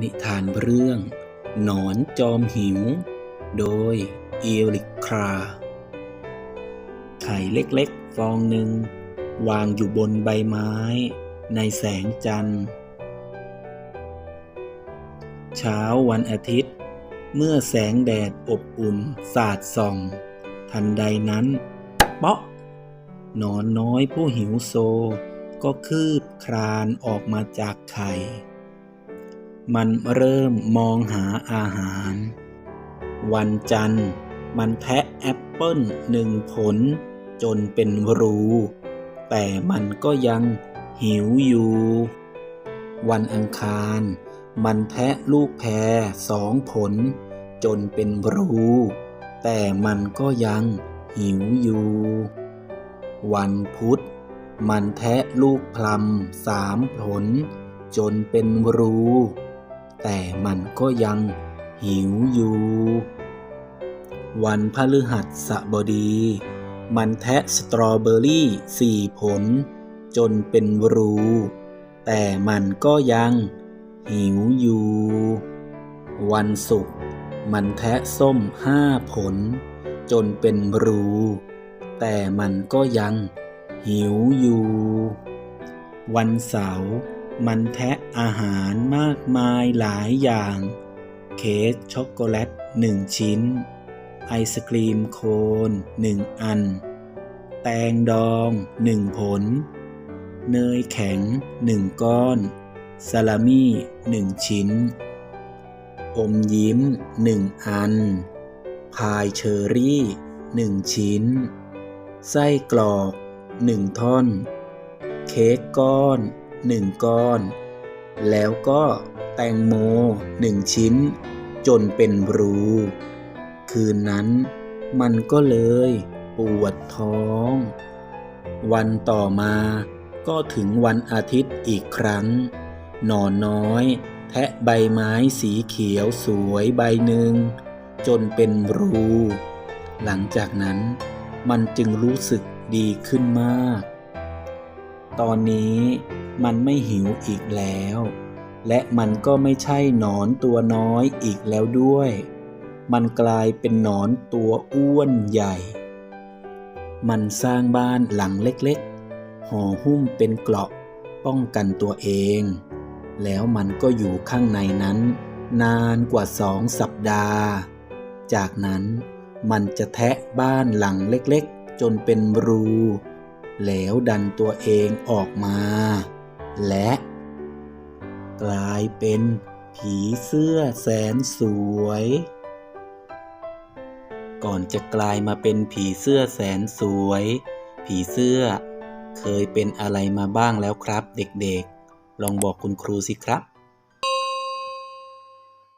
นิทานเรื่อง หนอนจอมหิว โดยเอลิกครา ไข่เล็กๆ ฟองหนึ่ง วางอยู่บนใบไม้ ในแสงจันทร์ เช้าวันอาทิตย์ เมื่อแสงแดดอบอุ่นสาดส่อง ทันใดนั้น เปาะหนอนน้อยผู้หิวโซ ก็คืบคลานออกมาจากไข่ มันเริ่มมองหาอาหาร วันจันทร์ มันแทะแอปเปิ้ลหนึ่งผล จนเป็นรู แต่มันก็ยังหิวอยู่ วันอังคาร มันแทะลูกแพรสองผล จนเป็นรู แต่มันก็ยังหิวอยู่ วันพุธ มันแทะลูกพลัมสามผล จนเป็นรู แต่มันก็ยังหิวอยู่ วันพฤหัสบดี มันแทะสตรอเบอรี่สี่ผล จนเป็นรู แต่มันก็ยังหิวอยู่ วันศุกร์มันแทะส้มห้าผล จนเป็นรู แต่มันก็ยังหิวอยู่ วันเสาร์ มันแทะอาหารมากมายหลายอย่าง เค้กช็อกโกแลตหนึ่งชิ้น ไอศครีมโคนหนึ่งอัน แตงดองหนึ่งผล เนยแข็งหนึ่งก้อนซาลามี่หนึ่งชิ้น อมยิ้มหนึ่งอัน พายเชอรี่หนึ่งชิ้น ไส้กรอกหนึ่งท่อน เค้กก้อน หนึ่งก้อน แล้วก็แตงโมหนึ่งชิ้น จนเป็นรู คืนนั้นมันก็เลยปวดท้อง วันต่อมาก็ถึงวันอาทิตย์อีกครั้ง หนอนน้อย แทะใบไม้สีเขียวสวยใบหนึ่ง จนเป็นรู หลังจากนั้นมันจึงรู้สึกดีขึ้นมาก ตอนนี้ มันไม่หิวอีกแล้ว และมันก็ไม่ใช่หนอนตัวน้อยอีกแล้วด้วย มันกลายเป็นหนอนตัวอ้วนใหญ่ มันสร้างบ้านหลังเล็กๆ ห่อหุ้มเป็นเกราะป้องกันตัวเอง แล้วมันก็อยู่ข้างในนั้น นานกว่าสองสัปดาห์ จากนั้นมันจะแทะบ้านหลังเล็กๆ จนเป็นรู แล้วดันตัวเองออกมา และ กลายเป็นผีเสื้อแสนสวย ก่อนจะกลายมาเป็นผีเสื้อแสนสวย ผีเสื้อเคยเป็นอะไรมาบ้างแล้วครับ เด็กๆ ลองบอกคุณครูสิครับ